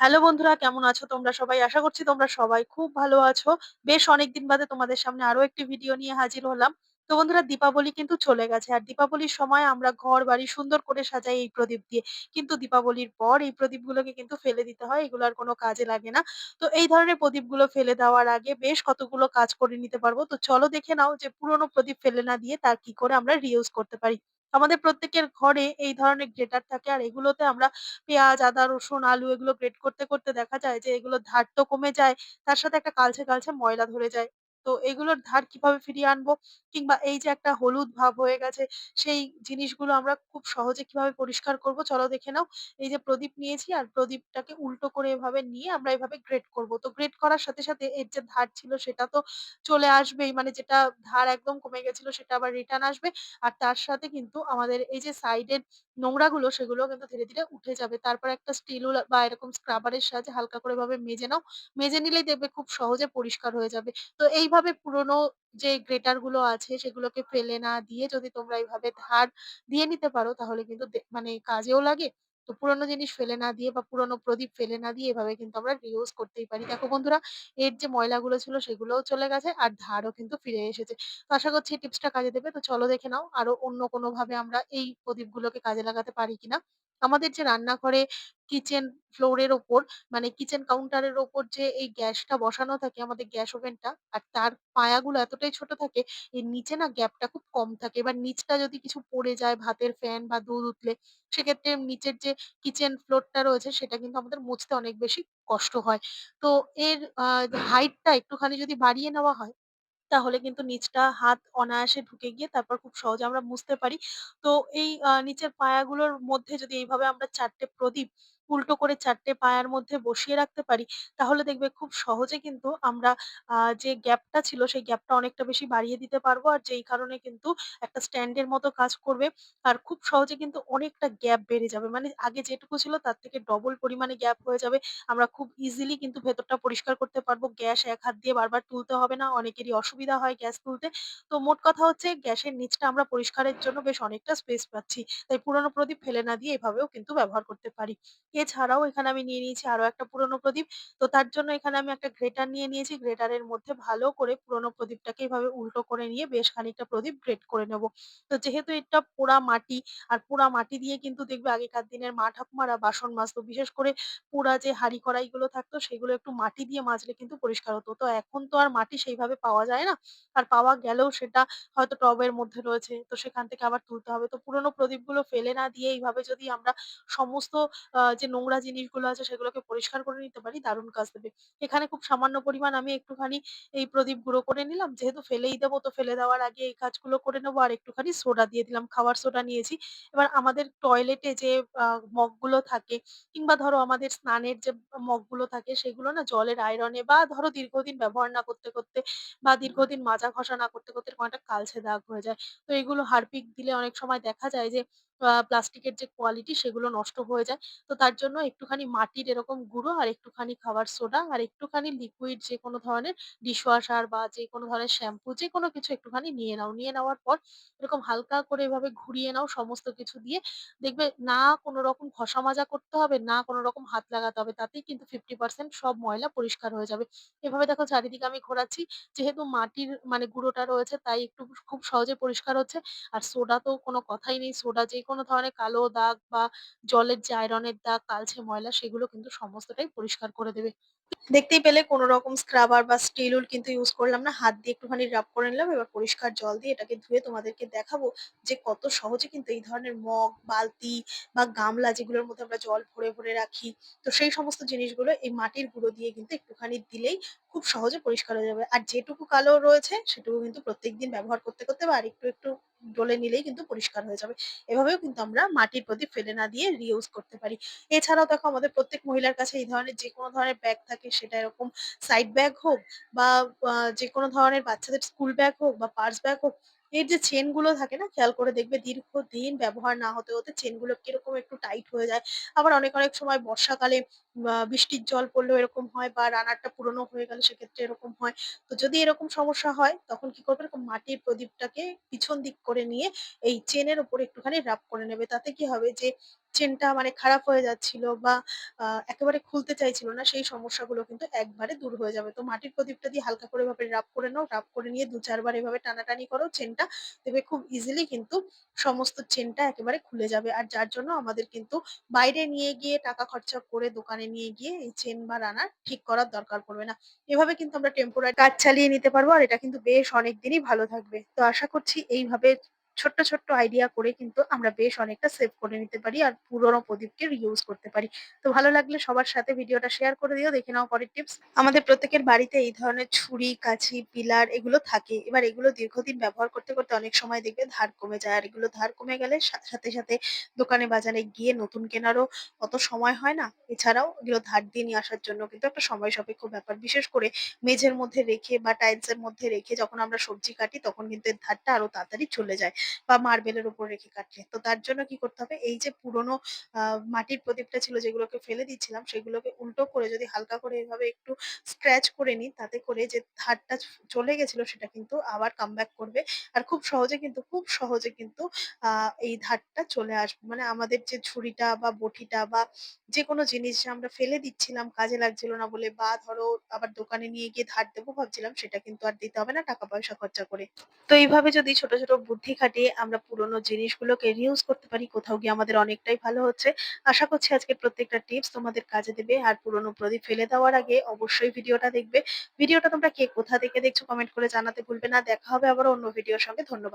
Hello বন্ধুরা, কেমন আছো তোমরা সবাই? আশা করছি তোমরা সবাই খুব ভালো আছো। বেশ অনেকদিন বাদে তোমাদের সামনে আরও একটি ভিডিও নিয়ে হাজির হলাম। তো বন্ধুরা, দীপাবলি কিন্তু চলে গেছে। আর দীপাবলির সময় আমরা ঘর-বাড়ি সুন্দর করে সাজাই এই প্রদীপ দিয়ে। কিন্তু দীপাবলির পর এই প্রদীপগুলোকে কিন্তু ফেলে দিতে হয়। এগুলো আর কোনো কাজে লাগে না। তো এই ধরনের প্রদীপগুলো ফেলে দেওয়ার আগে বেশ কতগুলো কাজ করে নিতে পারব। তো চলো দেখে নাও যে পুরোনো প্রদীপ ফেলে না দিয়ে তা কি করে আমরা রিউজ করতে পারি। আমাদের প্রত্যেকের ঘরে এই ধরনের গ্রেটার থাকে আর এগুলোতে আমরা পেঁয়াজ, আদা, রসুন, আলু এগুলো গ্রেট করতে, করতে দেখা যায় যে এগুলোর ধার তো কমে যায়। তার সাথে একটা কালচে, কালচে ময়লা ধরে যায়। তো এগুলোর ধার কীভাবে ফিরিয়ে আনব? কিংবা এই যে একটা হলুদ ভাব হয়ে গেছে, সেই জিনিসগুলো আমরা খুব সহজে কীভাবে পরিষ্কার করব? চলো দেখে নাও। এই যে প্রদীপ নিয়েছি আর প্রদীপটাকে উল্টো করে এভাবে নিয়ে আমরা এভাবে গ্রেট করব। তো গ্রেট করার সাথে, সাথে এর যে ধার ছিল সেটা তো চলে আসবেই। মানে যেটা ধার একদম কমে গেছিল সেটা আবার রিটার্ন আসবে। আর তার সাথে কিন্তু আমাদের এই যে সাইডের নোংরাগুলো সেগুলোও কিন্তু ধীরে, ধীরে উঠে যাবে। তারপর একটা স্টিলুল বা এরকম স্ক্রাবার এর সাহায্যে হালকা করে এভাবে মেজে নাও। মেজে নিলেই দেখবে খুব সহজে পরিষ্কার হয়ে যাবে। তো এইভাবে পুরোনো যে গ্রেটারগুলো আছে সেগুলোকে ফেলে না দিয়ে যদি তোমরা এইভাবে ধার দিয়ে নিতে পারো তাহলে কিন্তু মানে কাজেও লাগে। তো পুরোনো জিনিস ফেলে না দিয়ে বা পুরোনো প্রদীপ ফেলে না দিয়ে এভাবে কিন্তু আমরা রিউজ করতেই পারি। দেখো বন্ধুরা, এর যে ময়লাগুলো ছিল সেগুলোও চলে গেছে আর ধারও কিন্তু ফিরে এসেছে। তো আশা করছি এই টিপসটা কাজে দেবে। তো চলো দেখে নাও আরও অন্য কোনোভাবে আমরা এই প্রদীপগুলোকে কাজে লাগাতে পারি কিনা। আমাদের যে রান্নাঘরে কিচেন ফ্লোর এর ওপর মানে কিচেন কাউন্টার এর ওপর যে এই গ্যাসটা বসানো থাকে আমাদের গ্যাস ওভেনটা আর তার পায়াগুলো এতটাই ছোট থাকে, এর নিচে না গ্যাপটা খুব কম থাকে। এবার নিচটা যদি কিছু পড়ে যায় ভাতের ফ্যান বা দুধ উতলে, সেক্ষেত্রে নিচের যে কিচেন ফ্লোরটা রয়েছে, সেটা কিন্তু আমাদের মুছতে অনেক বেশি কষ্ট হয়। তো এর আ হাইটটা একটুখানি যদি বাড়িয়ে নেওয়া হয় তাহলে কিন্তু নিচটা হাত অনায়াসে ঢুকে গিয়ে তারপর খুব সহজে আমরা মুছতে পারি। তো এই আহ, নিচের পায়াগুলোর মধ্যে যদি এইভাবে আমরা চারটে প্রদীপ উল্টো করে ৪ টে পায়ার মধ্যে বসিয়ে রাখতে পারি, তাহলে দেখবে খুব সহজে কিন্তু আমরা যে গ্যাপটা ছিল সেই গ্যাপটা অনেকটা বেশি বাড়িয়ে দিতে পারব। আর যেই কারণে কিন্তু একটা স্ট্যান্ডের মতো কাজ করবে। আর খুব সহজে কিন্তু অনেকটা গ্যাপ বেড়ে যাবে। মানে আগে যেটুকু ছিল তার থেকে ডবল পরিমাণে গ্যাপ হয়ে যাবে। আমরা খুব ইজিলি কিন্তু ভেতরটা পরিষ্কার করতে পারব। গ্যাস এক হাত দিয়ে বারবার তুলতে হবে না। অনেকেরই অসুবিধা হয় গ্যাস তুলতে। তো মোট কথা হচ্ছে গ্যাসের নিচটা আমরা পরিষ্কারের জন্য বেশ অনেকটা স্পেস পাচ্ছি। তাই পুরোনো প্রদীপ ফেলে না দিয়ে এভাবেও কিন্তু ব্যবহার করতে পারি। এছাড়াও এখানে আমি নিয়ে নিয়েছি আরও একটা পুরোনো প্রদীপ। তো তার জন্য এখানে আমি একটা গ্রেটার নিয়ে নিয়েছি। গ্রেটারের মধ্যে ভালো করে পুরোনো প্রদীপটাকে এভাবে উল্টো করে নিয়ে বেশ খানিকটা প্রদীপ গ্রেট করে নেব। তো যেহেতু এটা পোড়া মাটি, আর পোড়া মাটি দিয়ে কিন্তু দেখবে আগেকার দিনের মা ঠাকুমারা বাসন মাজতো। বিশেষ করে পোড়া যে হাঁড়ি কড়াইগুলো থাকতো, সেগুলো একটু মাটি দিয়ে মাজলে কিন্তু পরিষ্কার হতো। তো এখন তো আর মাটি সেইভাবে পাওয়া যায় না। আর পাওয়া গেলেও সেটা হয়তো টবের মধ্যে রয়েছে। তো সেখান থেকে আবার তুলতে হবে। তো পুরোনো প্রদীপগুলো ফেলে না দিয়ে এইভাবে যদি আমরা সমস্ত যে নোংরা জিনিসগুলো আছে সেগুলোকে পরিষ্কার করে নিতে পারি, দারুণ কাজ দেবে। এখানে খুব সামান্য পরিমাণ আমি একটুখানি এই প্রদীপ গুঁড়ো করে নিলাম। যেহেতু ফেলেই দেবো তো ফেলে দেওয়ার আগে এই কাজগুলো করে নেব। আর একটুখানি সোডা দিয়ে দিলাম। খাওয়ার সোডা নিয়েছি। এবার আমাদের টয়লেটে যে মগগুলো থাকে কিংবা ধরো আমাদের স্নানের যে মগগুলো থাকে সেগুলো না জলের আয়রনে বা ধরো দীর্ঘদিন ব্যবহার না করতে, করতে বা দীর্ঘদিন মাজা ঘষা না করতে, করতে এরকম একটা কালচে দাগ হয়ে যায়। তো এগুলো হারপিক দিলে অনেক সময় দেখা যায় যে প্লাস্টিকের যে কোয়ালিটি সেগুলো নষ্ট হয়ে যায়। তো তার জন্য একটুখানি মাটির এরকম গুঁড়ো আর একটুখানি খাবার সোডা আর একটুখানি লিকুইড যেকোনো ধরনের ডিশওয়াশার বা যেকোনো ধরনের শ্যাম্পু যেকোনো কিছু একটুখানি নিয়ে নাও। নিয়ে নেওয়ার পর এরকম হালকা করে এভাবে ঘুরিয়ে নাও সমস্ত কিছু দিয়ে। দেখবে না কোনো রকম ঘষা মাজা করতে হবে, না কোনো রকম হাত লাগাতে হবে। তাতেই কিন্তু 50% সব ময়লা পরিষ্কার হয়ে যাবে। এভাবে দেখো চারিদিকে আমি ঘোরাচ্ছি। যেহেতু মাটির মানে গুঁড়োটা রয়েছে তাই একটু খুব সহজে পরিষ্কার হচ্ছে। আর সোডা তো কোনো কথাই নেই। সোডা যেকোনো ধরনের কালো দাগ বা জলের যে আয়রনের দাগ, কালচে ময়লা সেগুলো কিন্তু সমস্তটাই পরিষ্কার করে দেবে। দেখতেই পেলে কোনো রকম স্ক্রাবার বা স্টিল উল কিন্তু ইউজ করলাম না। হাত দিয়ে একটুখানি রাব করে নিলাম। এবার পরিষ্কার জল দিয়ে এটাকে ধুয়ে তোমাদেরকে দেখাবো যে কত সহজে কিন্তু এই ধরনের মগ, বালতি বা গামলা যেগুলোর মধ্যে আমরা জল ভরে, ভরে রাখি। তো সেই সমস্ত জিনিসগুলো এই মাটির গুঁড়ো দিয়ে কিন্তু একটুখানি দিলেই খুব সহজে পরিষ্কার হয়ে যাবে। আর যেটুকু কালো রয়েছে সেটুকু কিন্তু প্রত্যেকদিন ব্যবহার করতে, করতে বা আর একটু একটু ডলে নিলেই কিন্তু পরিষ্কার হয়ে যাবে। এভাবেও কিন্তু আমরা মাটির প্রতি ফেলে না দিয়ে রিউজ করতে পারি। এছাড়াও দেখো আমাদের প্রত্যেক মহিলার কাছে এই ধরনের যে কোনো ধরনের ব্যাগ থাকে সেটা এরকম সাইড ব্যাগ হোক বা যে কোনো ধরনের বাচ্চাদের স্কুল ব্যাগ হোক বা পার্স ব্যাগ হোক, এর যে চেনগুলো থাকে না খেয়াল করে দেখবে দীর্ঘদিন ব্যবহার না হতে, হতে চেনগুলো কীরকম একটু টাইট হয়ে যায়। আবার অনেক, অনেক সময় বর্ষাকালে বৃষ্টির জল পড়লেও এরকম হয় বা রানারটা পুরনো হয়ে গেলে সেক্ষেত্রে এরকম হয়। তো যদি এরকম সমস্যা হয় তখন কি করবে এরকম মাটির প্রদীপটাকে পিছন দিক করে নিয়ে এই চেনের উপরে একটুখানি রাব করে নেবে। তাতে কি হবে যে চেনটা মানে খারাপ হয়ে যাচ্ছিল বা আ একেবারে খুলতে চাইছিল না, সেই সমস্যাগুলো কিন্তু একবারে দূর হয়ে যাবে। তো মাটির প্রদীপটা দিয়ে হালকা করে এভাবে রাব করে নাও। রাব করে নিয়ে ২-৪ বার এভাবে টানাটানি করো চেনটা। দেখবে খুব ইজিলি কিন্তু সমস্ত চেনটা একেবারে খুলে যাবে। আর যার জন্য আমাদের কিন্তু বাইরে নিয়ে গিয়ে টাকা খরচা করে দোকানে নিয়ে গিয়ে এই চেন বা রানার ঠিক করার দরকার পড়বে না। এভাবে কিন্তু আমরা টেম্পোরারি কাজ চালিয়ে নিতে পারব। আর এটা কিন্তু বেশ অনেকদিনই ভালো থাকবে। তো আশা করছি এইভাবে ছোট্ট, ছোট্ট আইডিয়া করে কিন্তু আমরা বেশ অনেকটা সেভ করে নিতে পারি। আর পুরোনো প্রদীপকে রিইউজ করতে পারি। তো ভালো লাগলে সবার সাথে ভিডিওটা শেয়ার করে দিও। দেখে নাও পরের টিপস। আমাদের প্রত্যেকের বাড়িতে এই ধরনের ছুরি, কাঁচি, পিলার এগুলো থাকে এবার এগুলো দীর্ঘদিন ব্যবহার করতে, করতে অনেক সময় দেখবে ধার কমে যায়। আর এগুলো ধার কমে গেলে সাথে, সাথে দোকানে বাজারে গিয়ে নতুন কেনারও অত সময় হয় না। এছাড়াও এগুলো ধার দিয়ে নিয়ে আসার জন্য কিন্তু একটা সময় সাপেক্ষ ব্যাপার। বিশেষ করে মেঝের মধ্যে রেখে বা টাইলস এর মধ্যে রেখে যখন আমরা সবজি কাটি তখন কিন্তু এর ধারটা আরও তাড়াতাড়ি চলে যায়। বা মার্বেলের উপর রেখে কাটলে। তো তার জন্য কি করতে হবে এই যে পুরনো মাটির প্রদীপটা ছিল যেগুলোকে ফেলে দিচ্ছিলাম সেগুলোকে উল্টো করে যদি হালকা করে এভাবে একটু স্ক্র্যাচ করে নিই তাতে করে যে ধারটা চলে গেছিল সেটা কিন্তু আবার কাম ব্যাক করবে। আর খুব সহজে কিন্তু খুব সহজে কিন্তু এই ধারটা চলে আসবে। মানে আমাদের যে ছুরিটা বা বটিটা বা যেকোনো জিনিস আমরা ফেলে দিচ্ছিলাম কাজে লাগছিল না বলে বা ধরো আবার দোকানে নিয়ে গিয়ে ধার দেবো ভাবছিলাম সেটা কিন্তু আর দিতে হবে না টাকা পয়সা খরচা করে। তো এইভাবে যদি ছোট, ছোট বুদ্ধি খাটিয়ে আমরা পুরোনো জিনিসগুলোকে রিউজ করতে পারি, কোথাও গিয়ে আমাদের অনেকটাই ভালো হচ্ছে। আশা করছি আজকের প্রত্যেকটা টিপস তোমাদের কাজে দেবে। আর পুরনো প্রদীপ ফেলে দেওয়ার আগে অবশ্যই ভিডিওটা দেখবে। ভিডিওটা তোমরা কে কোথা থেকে দেখছ কমেন্ট করে জানাতে ভুলবে না। দেখা হবে আবার অন্য ভিডিওর সঙ্গে। ধন্যবাদ।